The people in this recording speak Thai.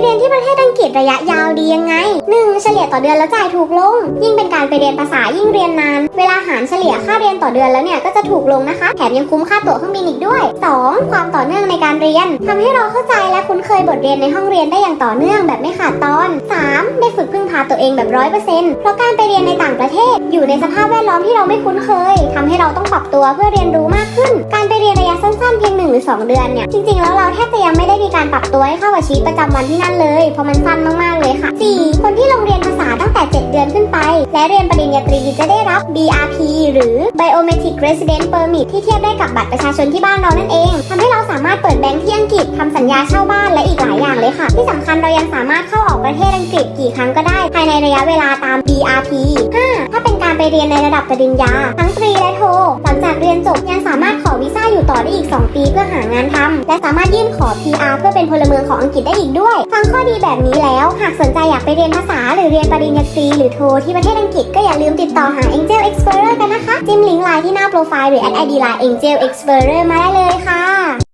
เรียนที่ประเทศอังกฤษระยะยาวดียังไง 1. เฉลี่ยต่อเดือนแล้วจ่ายถูกลง ยิ่งเป็นการไปเรียนภาษายิ่งเรียนนาน เวลาหารเฉลี่ยค่าเรียนต่อเดือนแล้วเนี่ยก็จะถูกลงนะคะ แถมยังคุ้มค่าตั๋วเครื่องบินอีกด้วย 2. ความต่อเนื่องในการเรียนทำให้เราเข้าใจและคุ้นเคยบทเรียนในห้องเรียนได้อย่างต่อเนื่องแบบไม่ขาดตอน 3. ได้ฝึกพึ่งพาตัวเองแบบร้อยเปอร์เซ็นต์เพราะการไปเรียนในต่างประเทศ อยู่ในสภาพแวดล้อมที่เราไม่คุ้นเคยทำให้เราต้องปรับตัวเพื่อเรียนรู้มากขึ้น 2 เดือนเนี่ย จริงๆ แล้วเราแทบจะยังไม่ได้มีการปรับตัวให้เข้ากับชีวิตประจำวันที่นั่นเลย เพราะมันสั้นมากๆเลยค่ะ 4. คนที่ลงเรียนภาษาตั้งแต่ 7 เดือนขึ้นไป และเรียนปริญญาตรีจะได้รับ BRP หรือ Biometric Resident Permit ที่เทียบได้กับบัตรประชาชนที่บ้านเรานั่นเองทำให้เราสามารถเปิดแบงค์ที่อังกฤษทำสัญญาเช่าบ้านและอีกหลายอย่างเลยค่ะ ที่สำคัญเรายังสามารถเข้าออกประเทศอังกฤษกี่ครั้งก็ได้ ภายในระยะเวลาตาม BRP เป็นการไปเรียนในระดับปริญญา ทั้งตรีและโท หลังจากเรียนจบยังสามารถขอวีซ่าอยู่ต่อได้อีก 2 ปีเพื่อหางานทำและสามารถยื่นขอ PR เพื่อเป็นพลเมืองของอังกฤษได้อีกด้วย ฟังข้อดีแบบนี้แล้ว หากสนใจอยากไปเรียนภาษา หรือเรียนปริญญาตรีหรือโทที่ประเทศอังกฤษก็อย่าลืมติดต่อหา Angel Explorer กันนะคะ จิ้มลิงก์ไลน์ที่หน้าโปรไฟล์หรือ add ID ไลน์ Angel Explorer มาได้เลยค่ะ